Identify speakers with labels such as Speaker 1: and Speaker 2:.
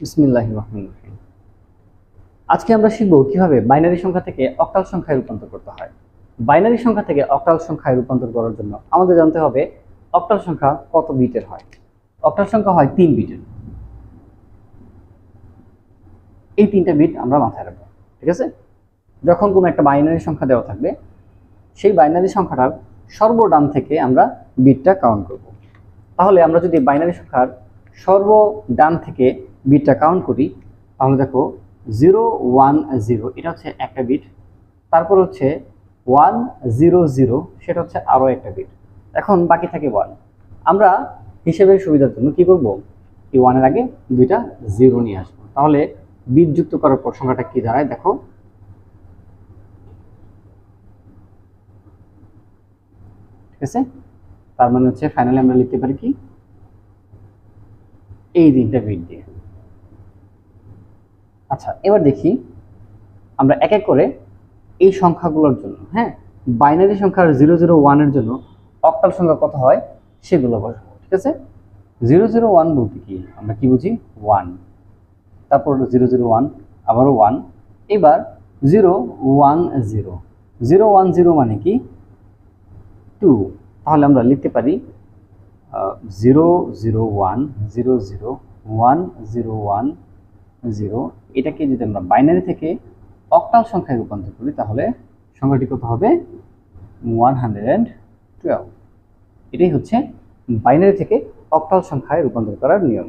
Speaker 1: বিসমিল্লাহির রহমানির আজকে আমরা শিখব কীভাবে বাইনারি সংখ্যা থেকে অক্টাল সংখ্যায় রূপান্তর করতে হয়। বাইনারি সংখ্যা থেকে অক্টাল সংখ্যায় রূপান্তর করার জন্য আমাদের জানতে হবে অক্টাল সংখ্যা কত বিটের হয়। অক্টাল সংখ্যা হয় তিন বিটের। এই তিনটা বিট আমরা মাথায় রাখব, ঠিক আছে? যখন কোনো একটা বাইনারি সংখ্যা দেওয়া থাকবে, সেই বাইনারি সংখ্যাটার সর্বডান থেকে আমরা বিটটা কাউন্ট করব। তাহলে আমরা যদি বাইনারি সংখ্যার সর্ব ডান থেকে বিটটা কাউন্ট করি, তাহলে দেখো জিরো ওয়ান জিরো এটা হচ্ছে একটা বিট। তারপর হচ্ছে ওয়ান জিরো জিরো সেটা হচ্ছে আরও একটা বিট। এখন বাকি থাকে ওয়ান আমরা হিসেবের সুবিধার জন্য কি করব? এই ওয়ানের আগে দুইটা জিরো নিয়ে আসব। তাহলে বিট যুক্ত করার পর সংখ্যাটা কি দাঁড়ায়? দেখো। ঠিক আছে? তার মানে হচ্ছে ফাইনালি আমরা লিখতে পারি কি? এই তিনটা বিট দিয়ে। আচ্ছা এবার দেখি আমরা এক এক করে এই সংখ্যাগুলোর জন্য হ্যাঁ? বাইনারি সংখ্যার জিরো জিরো ওয়ানের জন্য অক্টাল সংখ্যা কত হয়? সেগুলো বসাবো, ঠিক আছে? জিরো জিরো ওয়ান বলতে কি? আমরা কি বুঝি? ওয়ান তারপর জিরো জিরো ওয়ান আবারও ওয়ান এবার zero one zero zero one zero মানে কি? টু তাহলে আমরা লিখতে পারি zero zero one zero zero one zero one zero, এটাকে যদি আমরা বাইনারি থেকে অক্টাল সংখ্যায় রূপান্তর করি, তাহলে সংখ্যাটি কত হবে? ওয়ান হান্ড্রেড টুয়েলভ এটাই হচ্ছে বাইনারি থেকে অক্টাল সংখ্যায় রূপান্তর করার নিয়ম।